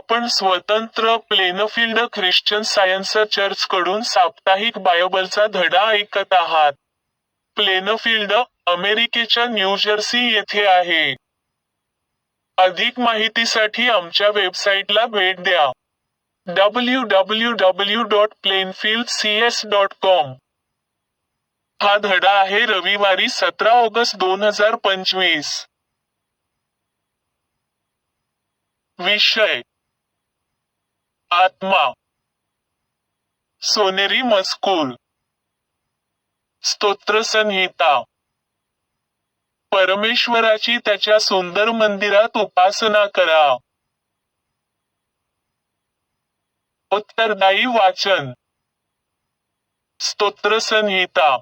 आपण स्वतंत्र Plainfield Christian science church कडून साप्ताहिक बायबलचा धडा ऐकत आहात. प्लेनफील्ड अमेरिकेच्या न्यूजर्सी येथे आहे. अधिक माहितीसाठी आमच्या वेबसाईटला भेट द्या. W W W dot Plainfield C S dot com हा धडा आहे रविवारी सतरा ऑगस्ट दोन हजार पंचवीस. विषय आत्मा. सोनेरी मजकूर. स्तोत्रसंहिता परमेश्वराची त्याच्या सुंदर मंदिरात उपासना करा. उत्तरदायी वाचन. स्तोत्र संहिता.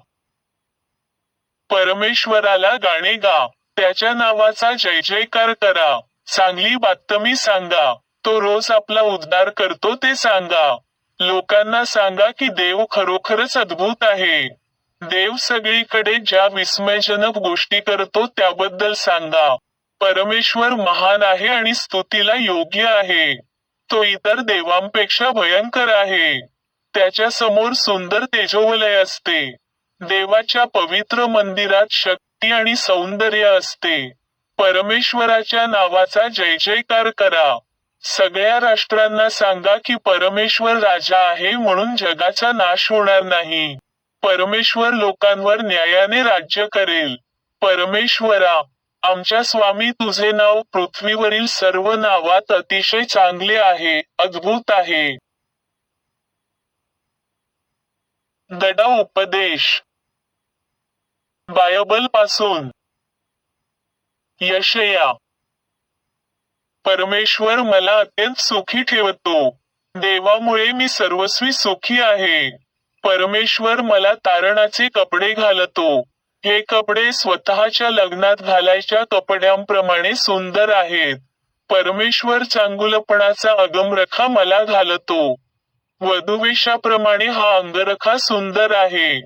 परमेश्वराला गाणे गा. त्याच्या नावाचा जय जयकार करा. चांगली बातमी सांगा. तो रोज आपला उद्धार करतो ते सांगा. लोकांना सांगा की देव खरोखरच अद्भुत आहे. देव सगळीकडे ज्या विस्मयजनक गोष्टी करतो त्याबद्दल सांगा. परमेश्वर महान आहे आणि स्तुतीला योग्य आहे. तो इतर देवांपेक्षा भयंकर आहे. त्याच्यासमोर सुंदर तेजोवलय असते. देवाच्या पवित्र मंदिरात शक्ती आणि सौंदर्य असते. परमेश्वराच्या नावाचा जय जयकार करा. सगळ्या राष्ट्रांना सांगा की परमेश्वर राजा आहे म्हणून जगाचा नाश होणार नाही. परमेश्वर लोकांवर न्यायाने राज्य करेल. परमेश्वरा आमच्या स्वामी तुझे नाव पृथ्वीवरील सर्व नावात अतिशय चांगले आहे अद्भुत आहे. दडा उपदेश. बायबलपासून यशया. परमेश्वर मला अत्यंत सुखी ठेवतो. देवामुळे मी सर्वस्वी सुखी आहे. परमेश्वर मला तारणाचे कपडे घालतो. हे कपडे स्वतःच्या लग्नात घालायच्या कपड्यांप्रमाणे सुंदर आहेत. परमेश्वर चांगुलपणाचा अगमरखा मला घालतो. वधुवेशाप्रमाणे हा अंगरखा सुंदर आहे.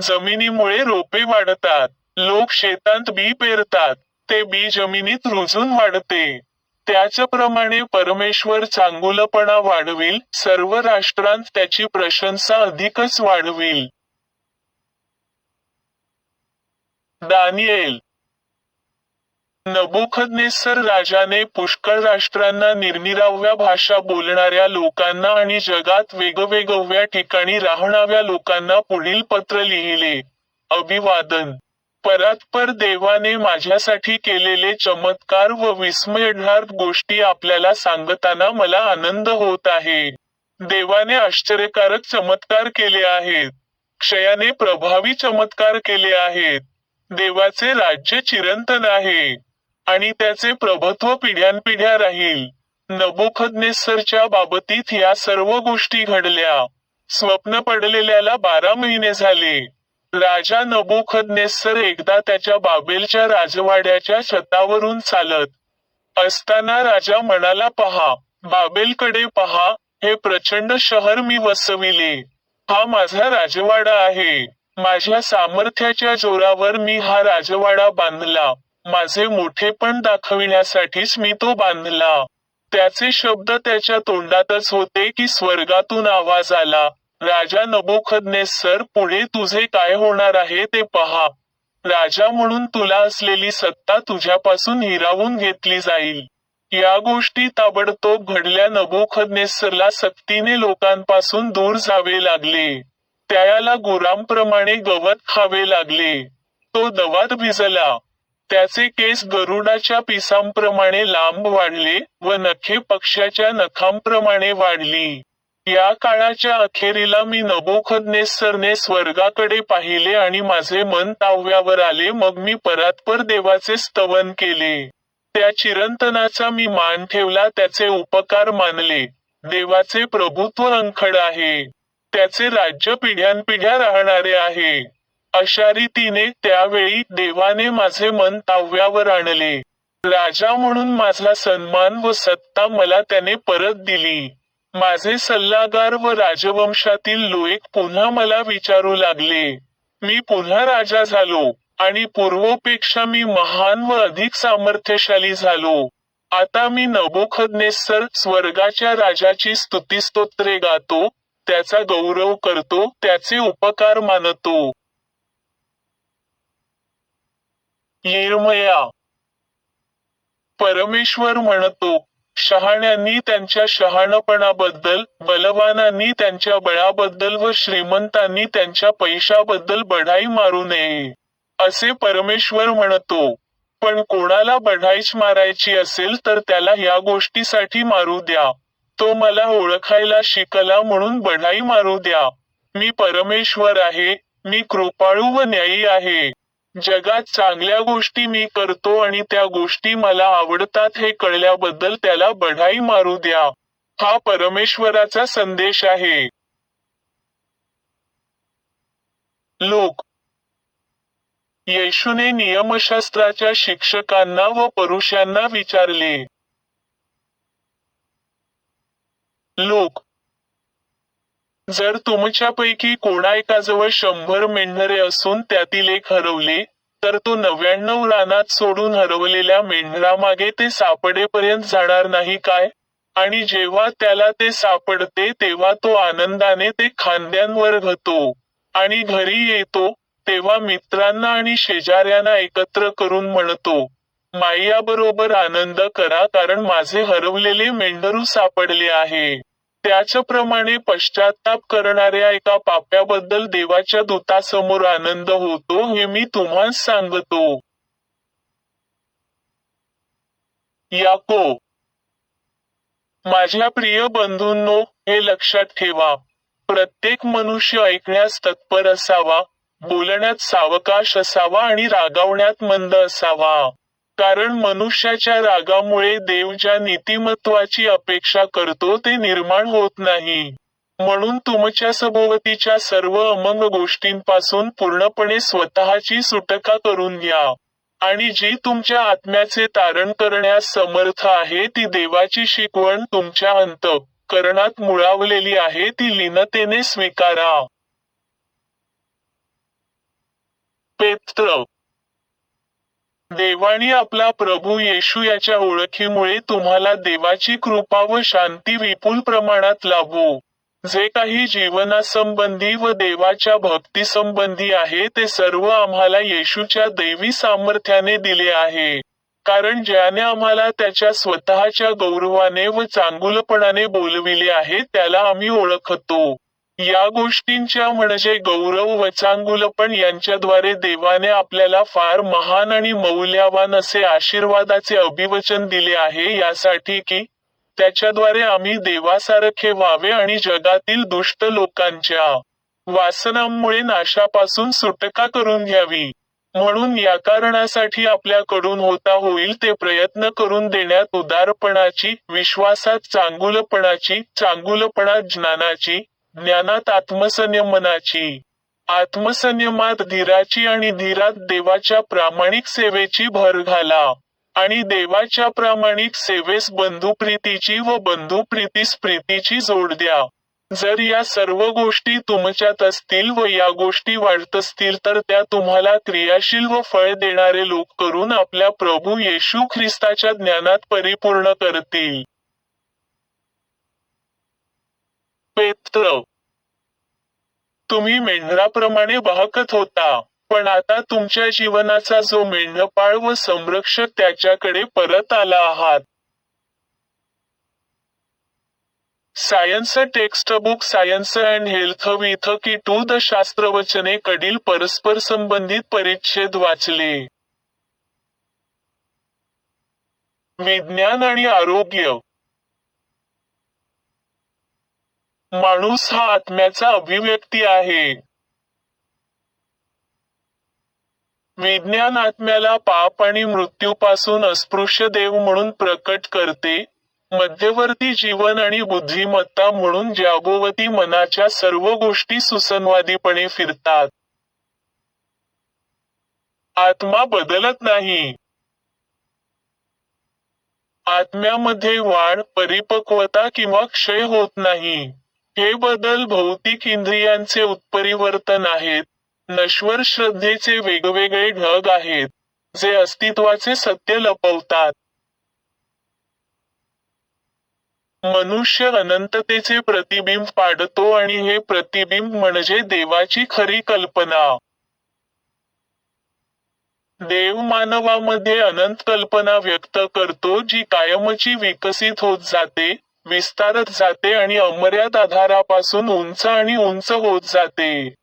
जमिनीमुळे रोपे वाढतात. लोक शेतात बी पेरतात. ते बी जमिनीत रुजून वाढते. त्याचप्रमाणे परमेश्वर चांगुलपणा वाढविल सर्व राष्ट्रांत त्याची प्रशंसा अधिकच वाढविल. दानिएल. नबुखदनेसर राजाने पुष्कळ राष्ट्रांना निरनिराव्या भाषा बोलणाऱ्या लोकांना आणि जगात वेगवेगळ्या ठिकाणी राहणाऱ्या लोकांना पुढील पत्र लिहिले. अभिवादन. परात्पर देवाने माझ्यासाठी केलेले चमत्कार व विस्मयणार्थ गोष्टी आपल्याला सांगताना मला आनंद होत आहे. देवाने आश्चर्यकारक चमत्कार केले आहेत. क्षयाने प्रभावी चमत्कार केले आहेत. देवाचे राज्य चिरंतन आहे. आणि त्याचे प्रभुत्व पिढ्यानपिढ्या राहील. नबोखदनेसरच्या बाबतीत या सर्व गोष्टी घडल्या. स्वप्न पडलेल्याला बारा महिने झाले. राजा नबुखदनेसर एकदा त्याच्या बाबेलच्या राजवाड्याच्या छतावरून चालत असताना राजा म्हणाला पहा बाबेलकडे पहा हे प्रचंड शहर मी वसविले. हा माझा राजवाडा आहे. माझ्या सामर्थ्याच्या जोरावर मी हा राजवाडा बांधला. माझे मोठेपण दाखविण्यासाठीच मी तो बांधला. त्याचे शब्द त्याच्या तोंडातच होते की स्वर्गातून आवाज आला. राजा नबोखदनेसर पुढे तुझे काय होणार आहे ते पहा. राजा म्हणून तुला असलेली सत्ता तुझ्यापासून हिरावून घेतली जाईल. या गोष्टी ताबडतोब घडल्या नबोखदनेसरला सक्तीने लोकांपासून दूर जावे लागले. त्याला गुरांप्रमाणे गवत खावे लागले. तो दवात भिजला. त्याचे केस गरुडाच्या पिसांप्रमाणे लांब वाढले व नखे पक्ष्याच्या नखांप्रमाणे वाढली. या काळाच्या अखेरीला मी नबोखदनेसरने स्वर्गाकडे पाहिले आणि माझे मन ताव्यावर आले. मग मी परात्पर देवाचे स्तवन केले. त्या चिरंतनाचा मी मान ठेवला त्याचे उपकार मानले. देवाचे प्रभुत्व अंखड आहे. त्याचे राज्य पिढ्यानपिढ्या राहणारे आहे. अशा रीतीने त्यावेळी देवाने माझे मन ताव्यावर आणले. राजा म्हणून माझा सन्मान व सत्ता मला त्याने परत दिली. माझे सल्लागार व राजवंशातील लोक पुन्हा मला विचारू लागले. मी पुन्हा राजा झालो आणि पूर्वपेक्षा मी महान व अधिक सामर्थ्यशाली झालो. आता मी नबोखदनेसर स्वर्गाच्या राजाची स्तुतिस्तोत्रे गातो त्याचा गौरव करतो त्याचे उपकार मानतो. येरमया परमेश्वर म्हणतो शहाण्यांनी त्यांच्या शहाणपणाबद्दल बलवानांनी त्यांच्या बळाबद्दल व श्रीमंतांनी त्यांच्या पैशाबद्दल बढाई मारू नये असे परमेश्वर म्हणतो. पण कोणाला बढाईच मारायची असेल तर त्याला या गोष्टीसाठी मारू द्या. तो मला ओळखायला शिकला म्हणून बढाई मारू द्या. मी परमेश्वर आहे मी कृपाळू व न्यायी आहे. जगात चांगल्या गोष्टी मी करतो आणि त्या गोष्टी मला आवडतात हे कळल्याबद्दल त्याला बढाई मारू द्या. हा परमेश्वराचा संदेश आहे. लोक. येशूने नियमशास्त्राच्या शिक्षकांना व पुरुषांना विचारले. लोक. जर तुमच्यापैकी कोणा एकाजवळ शंभर मेंढरे असून त्यातील एक हरवले तर तो नव्याण्णव रानात सोडून हरवलेल्या मेंढरामागे ते सापडेपर्यंत जाणार नाही काय? आणि जेव्हा त्याला ते सापडते तेव्हा तो आनंदाने ते खांद्यांवर घेतो आणि घरी येतो तेव्हा मित्रांना आणि शेजाऱ्यांना एकत्र करून म्हणतो माईयाबरोबर आनंद करा कारण माझे हरवलेले मेंढरू सापडले आहे. त्याचप्रमाणे पश्चाताप करणाऱ्या एका पाप्याबद्दल देवाच्या दूतासमोर आनंद होतो हे मी तुम्हाला सांगतो. याको माझ्या प्रिय बंधूंनो हे लक्षात ठेवा. प्रत्येक मनुष्य ऐकण्यास तत्पर असावा बोलण्यात सावकाश असावा आणि रागावण्यात मंद असावा. कारण मनुष्याच्या रागामुळे देव ज्या नीतिमत्वाची अपेक्षा करतो ते निर्माण होत नाही. म्हणून तुमच्या सभोवतीच्या सर्व अमंग गोष्टींपासून पूर्णपणे स्वतःची सुटका करून घ्या. आणि जी तुमच्या आत्म्याचे तारण करण्यास समर्थ आहे ती देवाची शिकवण तुमच्या अंत करणात मुळावलेली आहे ती लीनतेने स्वीकारा. पेत्र देवाने आपला प्रभू येशू याच्या ओळखीमुळे तुम्हाला देवाची कृपा व शांती विपुल प्रमाणात लाभू. जे काही जीवनासंबंधी व देवाच्या भक्तीसंबंधी आहे ते सर्व आम्हाला येशूच्या दैवी सामर्थ्याने दिले आहे. कारण ज्याने आम्हाला त्याच्या स्वतःच्या गौरवाने व चांगुलपणाने बोलविले आहे त्याला आम्ही ओळखतो. या गोष्टींच्या म्हणजे गौरव वचांगुलपण यांच्याद्वारे देवाने आपल्याला फार महान आणि मौल्यवान असे आशीर्वादाचे अभिवचन दिले आहे यासाठी की त्याच्याद्वारे आम्ही देवासारखे व्हावे आणि जगातील दुष्ट लोकांच्या वासनांमुळे नाशापासून सुटका करून घ्यावी. म्हणून या कारणासाठी आपल्याकडून होता होईल ते प्रयत्न करून देण्यात उदारपणाची विश्वासात चांगुलपणाची चांगुलपणात ज्ञानाची ज्ञानात आत्मसंयमनाची आत्मसंयमात धीराची आणि धीरात देवाच्या प्रामाणिक सेवेची भर घाला. आणि देवाच्या प्रामाणिक सेवेस बंधुप्रीतीची व बंधुप्रीतीस प्रीतीची जोड द्या. जर या सर्व गोष्टी तुमच्यात असतील व या गोष्टी वाढत असतील तर त्या तुम्हाला क्रियाशील व फळ देणारे लोक करून आपल्या प्रभू येशू ख्रिस्ताच्या ज्ञानात परिपूर्ण करतील. मित्र तुम्ही मेंढराप्रमाणे वाहकत होता पण आता तुमच्या जीवनाचा जो मेंढपाळ व संरक्षक त्याच्याकडे परत आला आहात. Science text book science and health with key to the शास्त्रवचने कडील परस्पर संबंधित परिच्छेद वाचले. विज्ञान आणि आरोग्य. माणूस हा आत्म्याचा अभिव्यक्ती आहे. विज्ञान आत्म्याला पाप आणि मृत्यूपासून अस्पृश्य देव म्हणून प्रकट करते मध्यवर्ती जीवन आणि बुद्धिमत्ता म्हणून जागोवती मनाच्या सर्व गोष्टी सुसंवादीपणे फिरतात. आत्मा बदलत नाही. आत्म्यामध्ये वाढ परिपक्वता किंवा क्षय होत नाही. हे बदल भौतिक इंद्रियांचे उत्परिवर्तन आहेत. नश्वर श्रद्धेचे वेगवेगळे ढग आहेत जे अस्तित्वाचे सत्य लपवतात. मनुष्य अनंततेचे प्रतिबिंब पाडतो आणि हे प्रतिबिंब म्हणजे देवाची खरी कल्पना. देव मानवामध्ये अनंत कल्पना व्यक्त करतो जी कायमची विकसित होत जाते. विस्तारत जाते आणि अमर्याद आधारापासून उंच आणि उंच होत जाते.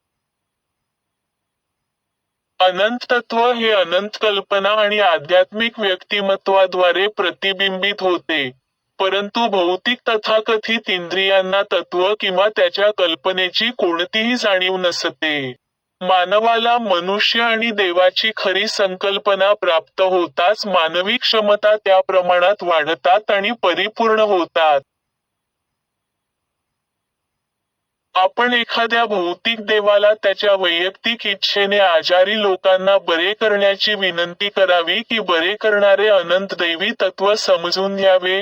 अनंत तत्व हे अनंत कल्पना आणि आध्यात्मिक व्यक्तिमत्वाद्वारे प्रतिबिंबित होते. परंतु भौतिक तथाकथित इंद्रियांना तत्व किंवा त्याच्या कल्पनेची कोणतीही जाणीव नसते. मानवाला मनुष्य आणि देवाची खरी संकल्पना प्राप्त होताच मानवी क्षमता त्या प्रमाणात वाढतात आणि परिपूर्ण होतात. आपण एखाद्या भौतिक देवाला त्याच्या वैयक्तिक इच्छेने आजारी लोकांना बरे करण्याची विनंती करावी की बरे करणारे अनंत दैवी तत्व समजून घ्यावे?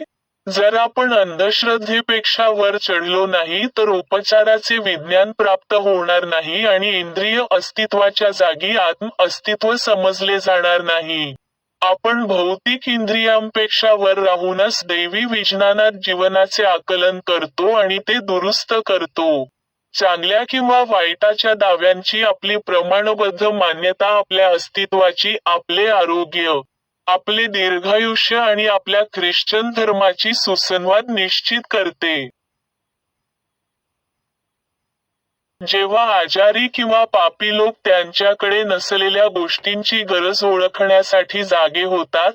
जर आपण अंधश्रद्धेपेक्षा वर चढलो नाही तर उपचाराचे विज्ञान प्राप्त होणार नाही आणि इंद्रिय अस्तित्वाच्या जागी आत्म अस्तित्व समजले जाणार नाही. आपण भौतिक इंद्रियांपेक्षा वर राहूनच दैवी विज्ञानात जीवनाचे आकलन करतो आणि ते दुरुस्त करतो. चांगल्या किंवा वाईटाच्या दाव्यांची आपली प्रमाणबद्ध मान्यता आपल्या अस्तित्वाची आपले आरोग्य आपले दीर्घायुष्य आणि आपल्या ख्रिश्चन धर्माची सुसंवाद निश्चित करते. जेव्हा आजारी किंवा पापी लोक त्यांच्याकडे नसलेल्या गोष्टींची गरज ओळखण्यासाठी जागे होतात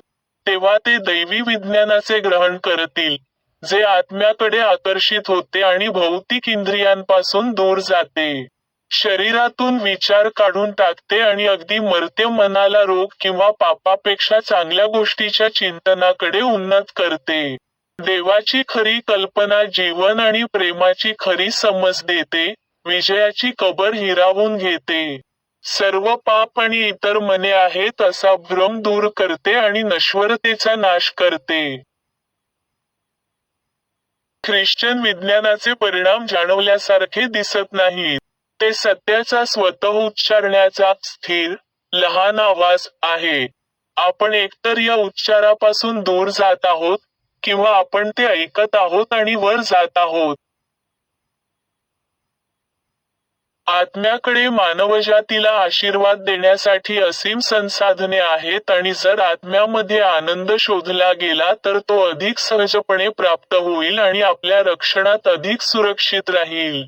तेव्हा ते दैवी विज्ञानाचे ग्रहण करतील. जे आत्म्याकडे आकर्षित होते आणि भौतिक इंद्रियांपासून दूर जाते. शरीरातून विचार काढून टाकते आणि अगदी मर्त्य मनाला रोग किंवा पापापेक्षा चांगल्या गोष्टीच्या चिंतनाकडे उन्नत करते. देवाची खरी कल्पना जीवन आणि प्रेमाची खरी समज देते विजयाची कबर हिरावून घेते. सर्व पाप आणि इतर मने आहेत असा भ्रम दूर करते आणि नश्वरतेचा नाश करते. ख्रिश्चन विज्ञानाचे परिणाम जाणवल्यासारखे दिसत नाहीत ते सत्याचा स्वतः उच्चारण्याचा स्थिर लहान आवाज आहे. आपण एकतर या उच्चारापासून दूर जात आहोत किंवा आपण ते ऐकत आहोत आणि वर जात आहोत. आत्म्याकडे मानवजातीला आशीर्वाद देण्यासाठी असीम संसाधने आहेत आणि जर आत्म्यामध्ये आनंद शोधला गेला तर तो अधिक सहजपणे प्राप्त होईल आणि आपल्या रक्षणात अधिक सुरक्षित राहील.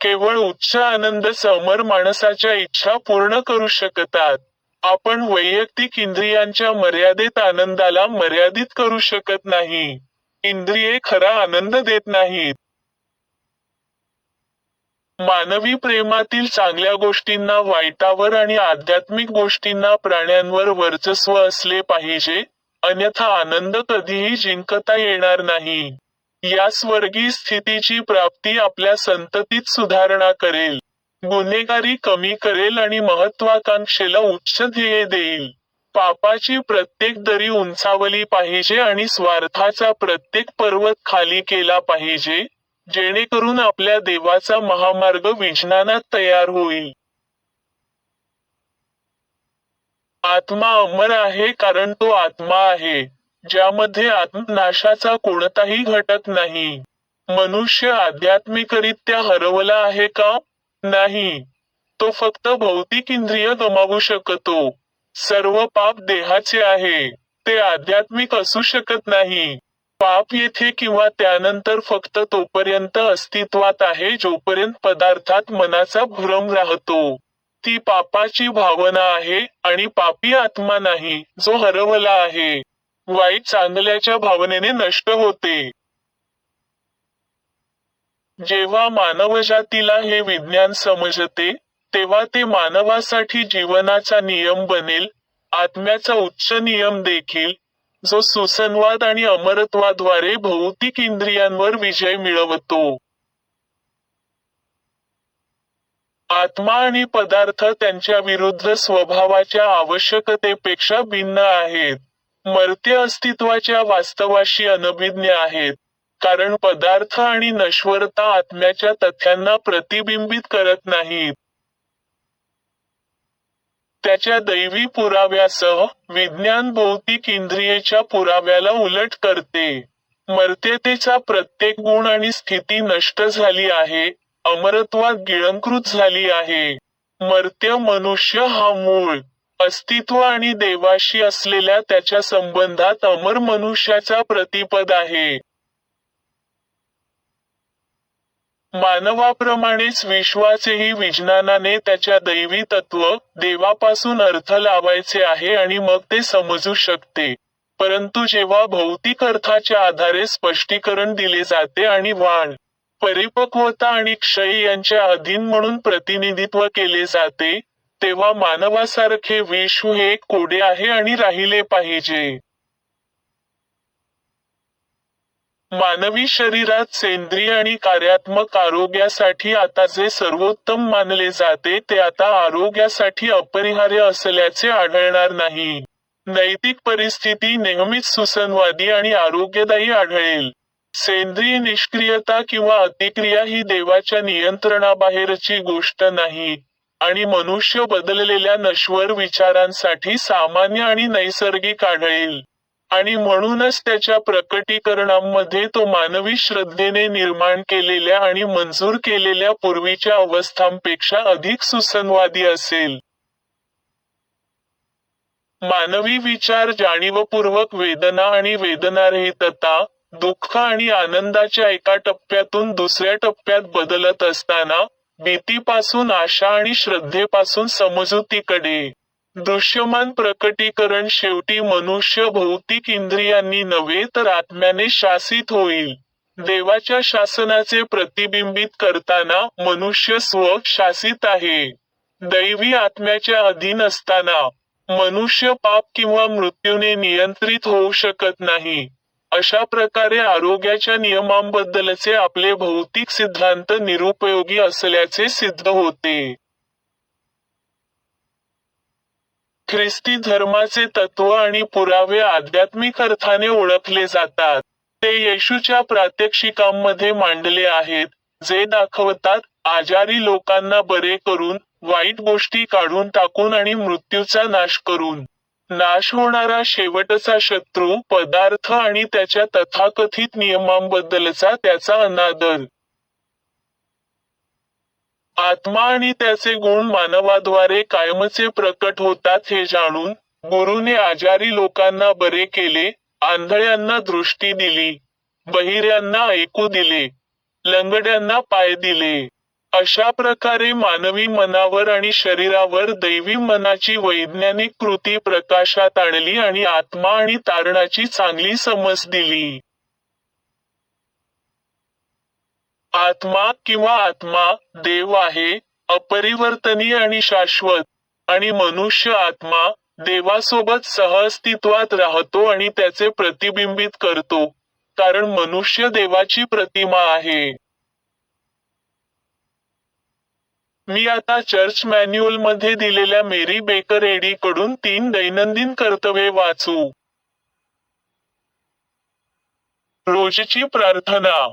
केवळ उच्च आनंद समर माणसाच्या इच्छा पूर्ण करू शकतात. आपण वैयक्तिक इंद्रियांच्या मर्यादित आनंदाला मर्यादित करू शकत नाही. इंद्रिये खरा आनंद देत नाहीत. मानवी प्रेमातील चांगल्या गोष्टींना वाईटावर आणि आध्यात्मिक गोष्टींना प्राण्यांवर वर्चस्व असले पाहिजे अन्यथा आनंद कधीही जिंकता येणार नाही. या स्वर्गीय स्थितीची प्राप्ती आपल्या संततीत सुधारणा करेल. गुन्हेगारी कमी करेल आणि महत्वाकांक्षेला उच्च ध्येय देईल. पापाची प्रत्येक दरी उंचावली पाहिजे आणि स्वार्थाचा प्रत्येक पर्वत खाली केला पाहिजे जेणेकरून आपल्या देवाचा महामार्ग विज्ञानात तयार होईल. आत्मा अमर आहे कारण तो आत्मा आहे ज्यामध्ये आत्मनाशाचा कोणताही घटक नाही. मनुष्य आध्यात्मिकरित्या हरवला आहे का? नाही. तो फक्त भौतिक इंद्रिय गमावू शकतो. सर्व पाप देहाचे आहे ते आध्यात्मिक असू शकत नाही. पाप येथे किंवा त्यानंतर फक्त तोपर्यंत अस्तित्वात आहे जोपर्यंत पदार्थात मनाचा भ्रम राहतो. ती पापाची भावना आहे आणि पापी आत्मा नाही जो हरवला आहे. वाईट चांगल्याच्या भावनेने नष्ट होते. जेव्हा मानवजातीला हे विज्ञान समजते तेव्हा ते मानवासाठी जीवनाचा नियम बनेल आत्म्याचा उच्च नियम देखील जो सुसंवाद आणि अमरत्वाद्वारे भौतिक इंद्रियांवर विजय मिळवतो. आत्मा आणि पदार्थ त्यांच्या विरुद्ध स्वभावाच्या आवश्यकतेपेक्षा भिन्न आहेत. मर्त्य अस्तित्वाच्या वास्तवाशी अनभिज्ञ आहेत. कारण पदार्थ आणि नश्वरता आत्म्याच्या तथ्यांना प्रतिबिंबित करत नाहीत. त्याच्या दैवी पुराव्यासह विज्ञान भौतिक इंद्रियेच्या पुराव्याला उलट करते. मर्त्यतेचा प्रत्येक गुण आणि स्थिती नष्ट झाली आहे अमरत्वात गिळंकृत झाली आहे. मर्त्य मनुष्य हा मूळ अस्तित्व आणि देवाशी असलेल्या त्याच्या संबंधात अमर मनुष्याचा प्रतिपद आहे. मानवाप्रमाणेच विश्वाचेही विज्ञानाने त्याच्या दैवी तत्व देवापासून अर्थ लावायचे आहे आणि मग ते समजू शकते. परंतु जेव्हा भौतिक अर्थाच्या आधारे स्पष्टीकरण दिले जाते आणि वाण परिपक्वता आणि क्षय यांच्या अधीन म्हणून प्रतिनिधित्व केले जाते तेव्हा मानवासारखे विश्व हे कोडे आहे आणि राहिले पाहिजे. मानवी शरीरात सेंद्रिय आणि कार्यात्मक आरोग्यासाठी आता जे सर्वोत्तम मानले जाते ते आता आरोग्यासाठी अपरिहार्य असल्याचे आढळणार नाही. नैतिक परिस्थिती नेहमीच सुसंवादी आणि आरोग्यदायी आढळेल. सेंद्रिय निष्क्रियता किंवा अतिक्रिया ही देवाच्या नियंत्रणाबाहेरची गोष्ट नाही आणि मनुष्य बदललेल्या नश्वर विचारांसाठी सामान्य आणि नैसर्गिक आढळेल. आणि म्हणूनच त्याच्या प्रकटीकरणांमध्ये तो मानवी श्रद्धेने निर्माण केलेल्या आणि मंजूर केलेल्या पूर्वीच्या अवस्थांपेक्षा अधिक सुसंवादी असेल. मानवी विचार जाणीवपूर्वक वेदना आणि वेदनारहितता दुःख आणि आनंदाच्या एका टप्प्यातून दुसऱ्या टप्प्यात बदलत असताना भीतीपासून आशा आणि श्रद्धेपासून समजुतीकडे. दृश्यमान प्रकटीकरण शेवटी मनुष्य भौतिक इंद्रियांनी नव्हे तर आत्म्याने शासित होईल. देवाच्या शासनाचे प्रतिबिंबित करताना मनुष्य स्व शासित आहे. दैवी आत्म्याच्या अधीन असताना मनुष्य पाप किंवा मृत्यूने नियंत्रित होऊ शकत नाही. अशा प्रकारे आरोग्याच्या नियमांबद्दलचे आपले भौतिक सिद्धांत निरुपयोगी असल्याचे सिद्ध होते. ख्रिस्ती धर्माचे तत्व आणि पुरावे आध्यात्मिक अर्थाने ओळखले जातात. ते येशूच्या प्रात्यक्षिकांमध्ये मांडले आहेत जे दाखवतात आजारी लोकांना बरे करून वाईट गोष्टी काढून टाकून आणि मृत्यूचा नाश करून. नाश होणारा शेवटचा शत्रू पदार्थ आणि त्याच्या तथाकथित नियमांबद्दलचा त्याचा अनादर. आत्मा आणि त्याचे गुण मानवाद्वारे कायमचे प्रकट होतात हे जाणून गुरुने आजारी लोकांना बरे केले आंधळ्यांना दृष्टी दिली बहिऱ्यांना ऐकू दिले लंगड्यांना पाय दिले. अशा प्रकारे मानवी मनावर आणि शरीरावर दैवी मनाची वैज्ञानिक कृती प्रकाशात आणली आणि आत्मा आणि तारणाची चांगली समज दिली. आत्मा किंवा आत्मा देव आहे अपरिवर्तनीय आणि शाश्वत. आणि मनुष्य आत्मा देवासोबत सहअस्तित्वात राहतो आणि त्याचे प्रतिबिंबित करतो कारण मनुष्य देवाची प्रतिमा आहे. मी आता चर्च मॅन्युअलमध्ये दिलेल्या मेरी बेकर एडी कडून तीन दैनंदिन कर्तव्ये वाचू. रोजची प्रार्थना.